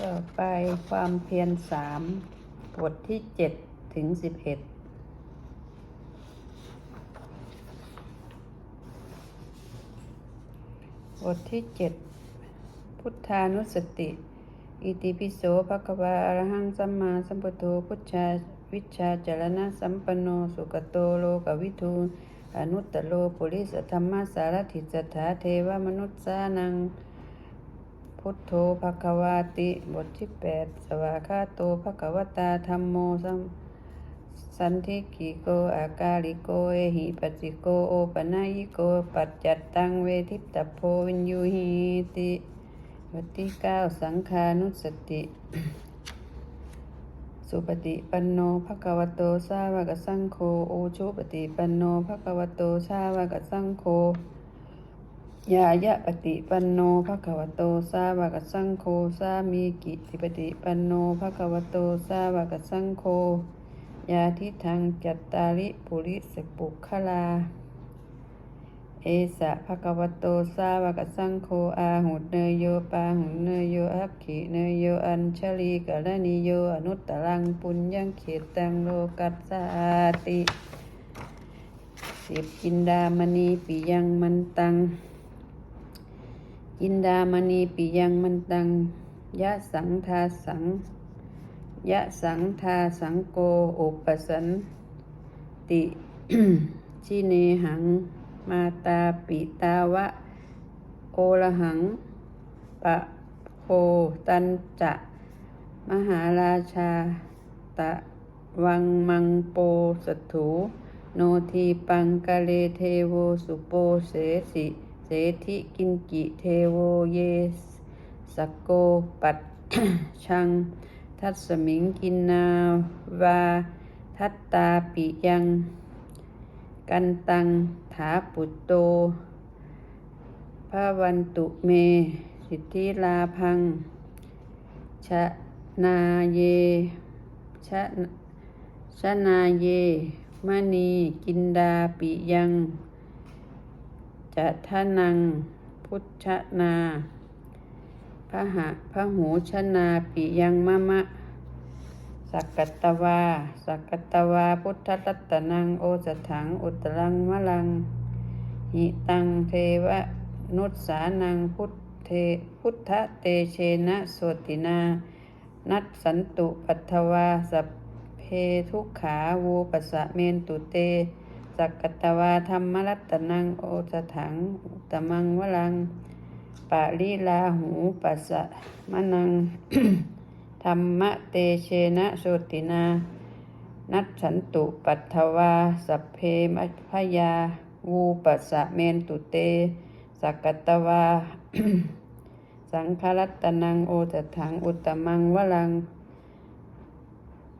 ต่อไปความเพียรสามบทที่เจ็ดถึงสิบเอ็ดบทที่เจ็ดพุทธานุสติ อิติปิโสภะคะวาอรหังสัมมาสัมพุทโธพุทธาวิชาจารณะสัมปันโนสุกโตโลกวิทูอนุตตโลปุริสธรรมสารถิจถาเทวมนุษย์สานัง พุทโธภควาติ บทที่แปดสวาคาโตภควตาธรรมโมสัมสันทิกิโกอากาลิโกเอหิปัสสิโกโอปนายิโก ปัจจัตตังเวทิตโพวินยูหิติบทที่เก้าสังขานุสติ สุปฏิปันโนภะคะวโตสาวกสังโฆโอชุปฏิปันโนภะคะวโตสาวกสังโฆ ยายะปฏิปันโนภะคะวะโตสาวกสังโฆสามีกิติปฏิปันโนภะคะวะโตสาวกสังโฆยาทิทังจัตตาริปุริสปุคลา เอสะภะคะวะโตสาวกสังโฆอาหุเนโยปาหุเนโยอัคขิเนโยอัญชลีกะละนิโยอนุตตรังปุญญังเขตังโลกัสสาติสิบกินดามณีปิยังมันตัง อินดามณีปิยังมันตัง ยะสังทาสัง ยะสังทาสังโกอุปสันติชิเนหัง มาตาปิตาวะ โอละหัง ปะโคตันจะ มหาราชา ตะวังมังโปสัตถุโนทีปังกะเลเทโวสุโปเสสิ เสธิกินกิเทโวเยสโกปัตชัง ทัสมิงกินนาวา ทัตตาปิยัง กันตังถาปุตโตภาวันตุเม สิทธิลาพัง ชะนาเย ชะชะนาเยมณีกินดาปิยัง จะทะนัง พุทธนาพระหะพระหูชนาปิยังมะมะ สักกตวา สักกตวา พุทธรัตนัง โอสถัง อุตรังมะลัง หิตังเทวะนุสสานังพุทเทพุทธเตเชนะโสตินา นัตสันตุปัทถวาสัพเพทุกขาวูปสะเมนตุเต สักกตวาธรรมรัตนังโอสถังอุตมังวลังปาลิลาหูปัสสะมะนังธรรมเตเชนะโสตินา นัตสันตุปัทถวาสัพเพมัพยาวูปัสสะเมนตุเต สักกตวา สังฆรัตนังโอตถังอุตมังวลัง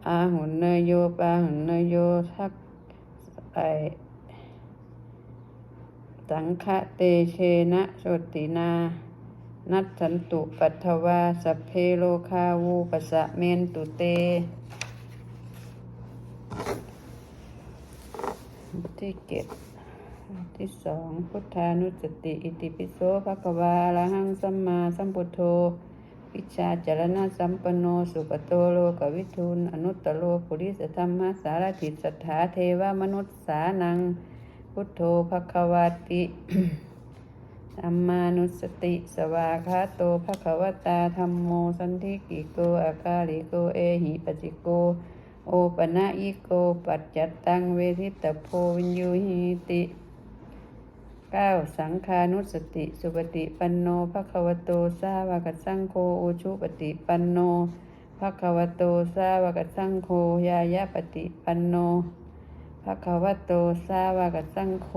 อาหุนเนโยปาหุนเนโยทัก ไอสังฆเตเชนะโสตินา นัตสันตุปัทวาสเพโลคาวูปสสะเมนตุเต ที่เก็ดที่สองพุทธานุสติ อิติปิโสภะคะวาอะระหังสัมมาสัมพุทโธ วิชาจารณะสัมปโน สุปโตโลกวิทูลอนุตตโลปุริสธรรมสารถิสัทธาเทวมนุษย์สานัง พุทโธภควาติธรรมานุสติ สวาคาโตภควตาธรรมโม สันทิกิโกอากาลิโกเอหิปจิโก โอปนะอิโก ปัจจตังเวทิตโพวินยูหิติ เก้าสังคานุสติ สุปฏิปันโนภควโตสาวกสังโฆอุชุปฏิปันโนภควโตสาวกสังโฆยายะปฏิปันโนภควโตสาวกสังโฆ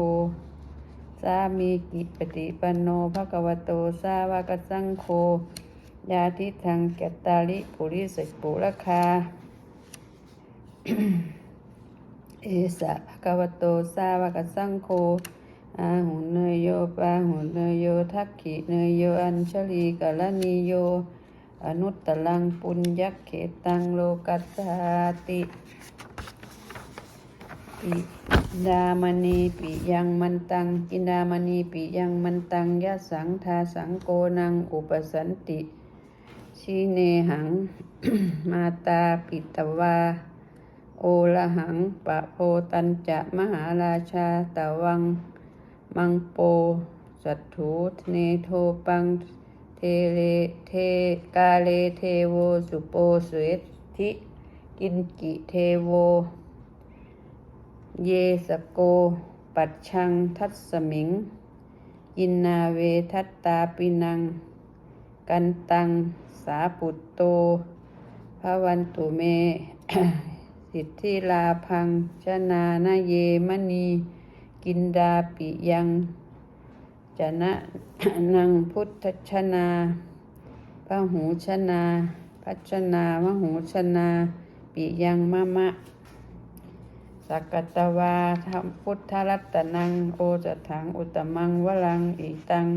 สามีกิปฏิปันโนภควโตสาวกสังโฆยาทิทังกัตตาลิปุริสปุรคาเอสะภะคะวะโตสาวกสังโฆ อาหุเนยโยปาหุเนยโยทักขิเนยโยอัญชลีกะละนิโย อนุตตลังปุญญเขตังโลกัสสาติปิดามณีปิยังมันตังกินดามณีปิยังมันตังยะสังทาสังโกนังอุปสันติชิชิเนหัง มาตาปิตวา โอละหังปะโพตันจะมหาราชาตะวัง มังโป สัตถูเนโทปังเทเลเทกาเลเทโวสุโปสุเอทิกินกิเทโว เยสโก ปัจชังทัสมิง ยินนาเวทัตตาปินัง กันตัง สาปุตโตภาวันตุเม สิทธิลาพังชนานาเยมณี กินดาปิยังจนะนังพุทธชนาพระหูชนาพัชนามหูชนาปิยังมะมะสักกตวาธรรมพุทธรัตนังโอจถังอุตมังวลังอิตัง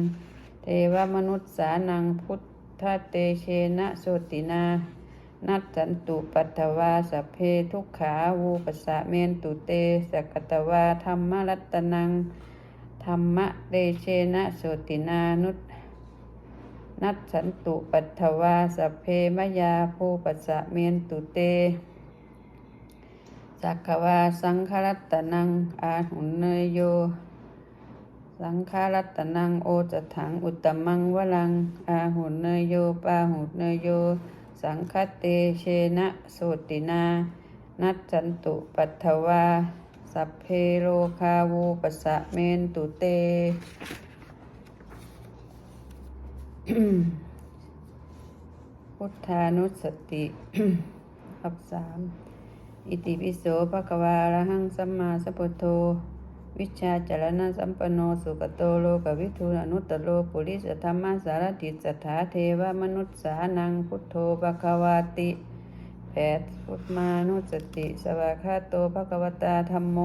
เทวมนุษย์สานังพุทธเตเชนะโสตินา นัตสันตุปัตวาสเพทุกขาวูปสะเมนตุเตสักตวาธรรมรัตนัง ธรรมะเตเชนะโสตินานุตนัตสันตุปัตวาสเพมยาภูปัสสะเมนตุเตสักขวาสังขรัตตนัง อาหุนเนยโย สังฆารัตนังโอจถังอุตตมังวลัง อาหุนเนยโยปาหุนเนยโย สังคเตเชนะโสตินา นัจจันตุปัตถวา สัพเพโลคาวูปสะเมนตุเต พุทธานุสติอับสามอิติปิโสภะควาระหังสัมมาสัพพุทโธ วิชาจารณะสัมปโนสุกโตโลกวิทูอนุตตโลปุริสธรรมสารติสัทธาเทวมนุษสานังพุทโธภะควาติแปดพุทมานุสติสวากขาโตภะควตาธรรมโม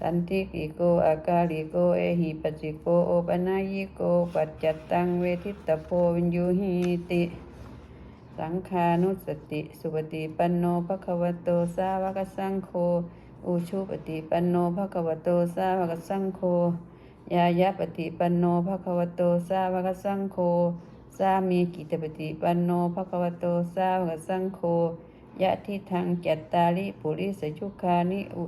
สันติกิโกอากาลิโกเอหิปัสสิโกโอปนายิโกปัจจัตตังเวทิตโพวินยูหิติสังขานุสติ สุปฏิปันโนภะควโตสาวกสังโฆ อุชุปฏิปันโนภะคะวะโตสาวกสังโฆยายะปฏิปันโนภะคะวะโตสาวกสังโฆสามีกิตปฏิปันโนภะคะวะโตสาวกสังโฆยะทิทังจัตตาริปุริสชุคานิอุ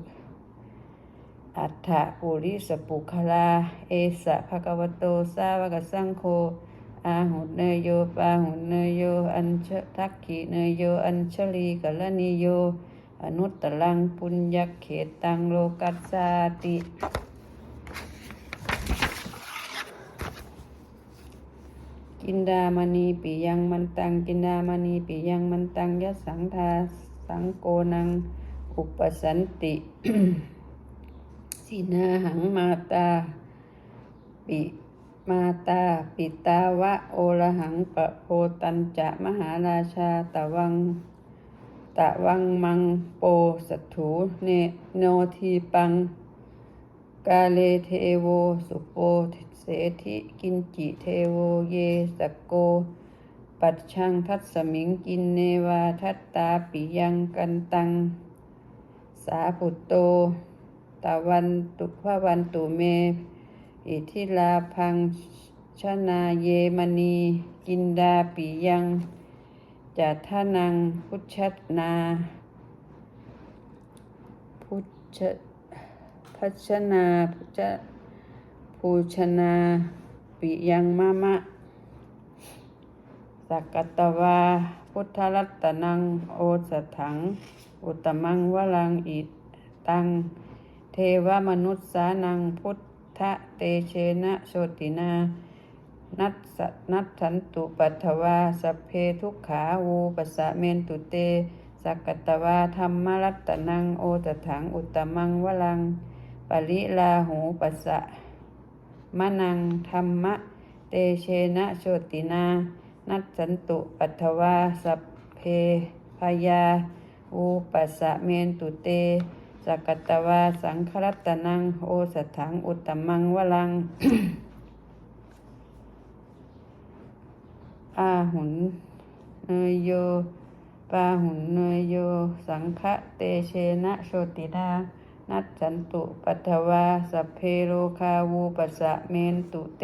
อัฏฐปุริสปุคลา เอสะภะคะวะโตสาวกสังโฆอาหุเนโยปาหุเนโย อัญชทักขิเนโย อัญชลีกัลนิโย นุตตลังปุญญเขตังโลกัสสาติกินดามณีปิยังมันตังกินดามณีปิยังมันตังยะสังทาสังโกนัง อุปสันติสินาหังมาตา ปิมาตา ปิตาวะโอระหังปะโพตันจะมหาราชาตะวัง ตะวังมังโปสัตถูเนโนทีปัง กาเลเทโวสุโปเสธิกินจิเทโวเยสโก ปัจชังทัสมิงกินเนวาทัตตาปิยังกันตัง สาปุตโตตะวันตุพระวันตุเม อิทิลาพังชนาเยมณี กินดาปิยัง จัทานังพุทชนา พุทชพัชนาพุชภูชนาปิยังมะมะสักกตวา พุทธรัตนังโอสถัง อุตมังวลังอิตัง เทวมนุษย์สานังพุทธเตเชนะโชตินา นัตสนัตสันตุปัทวาสเพทุกขาวูปัสสะเมนตุเต สักกตวาธรรมรัตนังโอตถังอุตมังวลัง ปริลาหูปัสสะมะนังธรรมะ เตเชนะโชตินา นัตสันตุปัทวาสเพพยาอูปัสสะเมนตุเตสักกตวาสังครัตนังโอสถังอุตตมังวลัง อา หุนเนยโยปาหุนเนยโย สังฆเตเชนะโชติดานัจจันตุปัทถวาสเพโลคาวูปัสสะเมนตุเต